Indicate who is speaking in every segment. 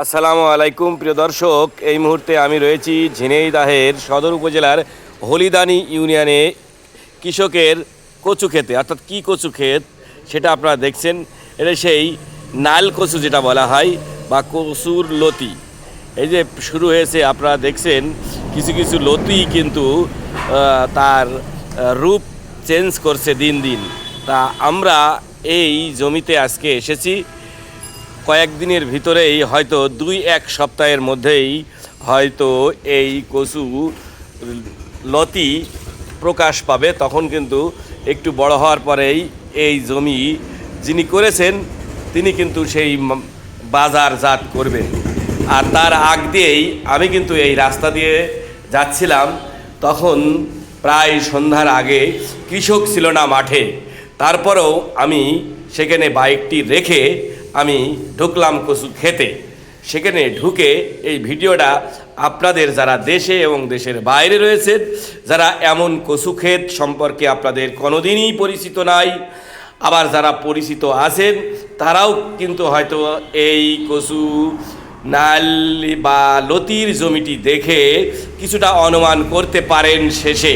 Speaker 1: আসসালামু আলাইকুম, প্রিয় দর্শক। এই মুহূর্তে আমি রয়েছি ঝিনাইদাহের সদর উপজেলার হলিদানি ইউনিয়নে কৃষকের কচু ক্ষেতে। অর্থাৎ কী কচু ক্ষেত সেটা আপনারা দেখছেন। এটা সেই নাল কচু যেটা বলা হয়, বা কচুর লতি। এই যে শুরু হয়েছে, আপনারা দেখছেন, কিছু কিছু লতি কিন্তু তার রূপ চেঞ্জ করছে দিন দিন। তা আমরা এই জমিতে আজকে এসেছি। কয়েকদিনের ভিতরেই হয়তো দুই এক সপ্তাহের মধ্যেই হয়তো এই কচু লতি প্রকাশ পাবে। তখন কিন্তু একটু বড় হওয়ার পরেই এই জমি যিনি করেছেন, তিনি কিন্তু সেই বাজারজাত করবেন আর তার আগ দিয়েই আমি কিন্তু এই রাস্তা দিয়ে যাচ্ছিলাম। তখন প্রায় সন্ধ্যার আগে কৃষক ছিল না মাঠে। তারপরেও আমি সেখানে বাইকটি রেখে আমি ঢুকলাম কচু খেতে। সেখানে ঢুকে এই ভিডিওটা আপনাদের যারা দেশে এবং দেশের বাইরে রয়েছেন যারা এমন কচু ক্ষেত সম্পর্কে আপনাদের কোনোদিনই পরিচিত নাই, আবার যারা পরিচিত আছেন, তারাও কিন্তু হয়তো এই কচু নাল বা লতির জমিটি দেখে কিছুটা অনুমান করতে পারেন শেষে।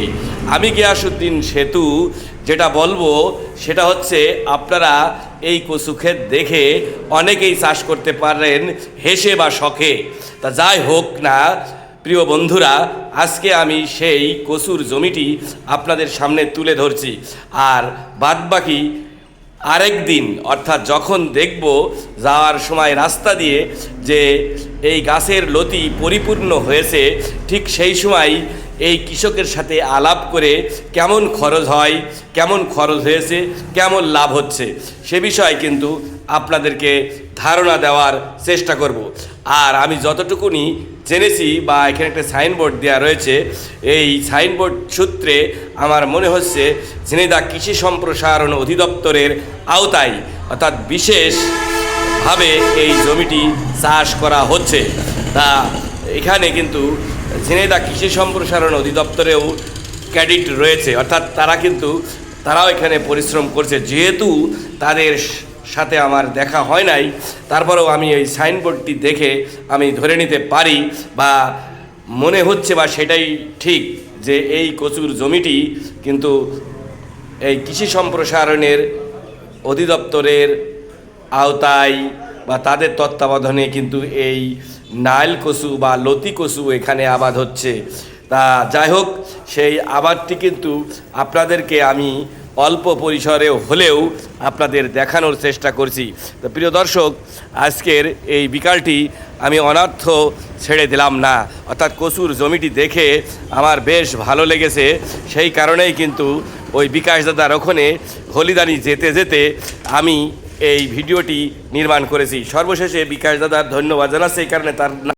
Speaker 1: আমি গিয়াসুদ্দিন সেতু যেটা বলব, সেটা হচ্ছে আপনারা এই কচু ক্ষেত দেখে অনেকেই চাষ করতে পারেন হেসে বা শখে। তা যাই হোক না, প্রিয় বন্ধুরা, আজকে আমি সেই কচুর জমিটি আপনাদের সামনে তুলে ধরছি। আর বাদবাকি আরেক দিন অর্থাৎ যখন দেখব যাওয়ার সময় রাস্তা দিয়ে যে এই গাছের লতি পরিপূর্ণ হয়েছে, ঠিক সেই সময় এই কৃষকের সাথে আলাপ করে কেমন খরচ হয়, কেমন খরচ হয়েছে, কেমন লাভ হচ্ছে, সে বিষয়ে কিন্তু আপনাদেরকে ধারণা দেওয়ার চেষ্টা করব। আর আমি যতটুকুনি জেনেছি বা এখানে একটা সাইনবোর্ড দেওয়া রয়েছে, এই সাইনবোর্ড সূত্রে আমার মনে হচ্ছে ঝিনেদা কৃষি সম্প্রসারণ অধিদপ্তরের আওতায়, অর্থাৎ বিশেষভাবে এই জমিটি চাষ করা হচ্ছে। তা এখানে কিন্তু ঝিনেদা কৃষি সম্প্রসারণ অধিদপ্তরেও ক্যাডিট রয়েছে। অর্থাৎ তারা কিন্তু, তারাও এখানে পরিশ্রম করছে। যেহেতু তাদের সাথে আমার দেখা হয় নাই, তারপরেও আমি এই সাইনবোর্ডটি দেখে আমি ধরে নিতে পারি বা মনে হচ্ছে বা সেটাই ঠিক যে এই কচুর জমিটি কিন্তু এই কৃষি সম্প্রসারণের অধিদপ্তরের আওতায় বা তাদের তত্ত্বাবধানে কিন্তু এই নাইল কচু বা লতি কচু এখানে আবাদ হচ্ছে। তা যাই হোক, সেই আবাদটি কিন্তু আপনাদেরকে আমি অল্প পরিসরে হলেও আপনাদের দেখানোর চেষ্টা করছি। তো প্রিয় দর্শক, আজকের এই বিকালটি আমি অনার্থ ছেড়ে দিলাম না। অর্থাৎ কচুর জমিটি দেখে আমার বেশ ভালো লেগেছে। সেই কারণেই কিন্তু ওই বিকাশ দাদার ওখানে হলিদানি যেতে যেতে আমি এই ভিডিওটি নির্মাণ করেছি। সর্বশেষে বিকাশ দাদার ধন্যবাদ জানাচ্ছি এই কারণে তার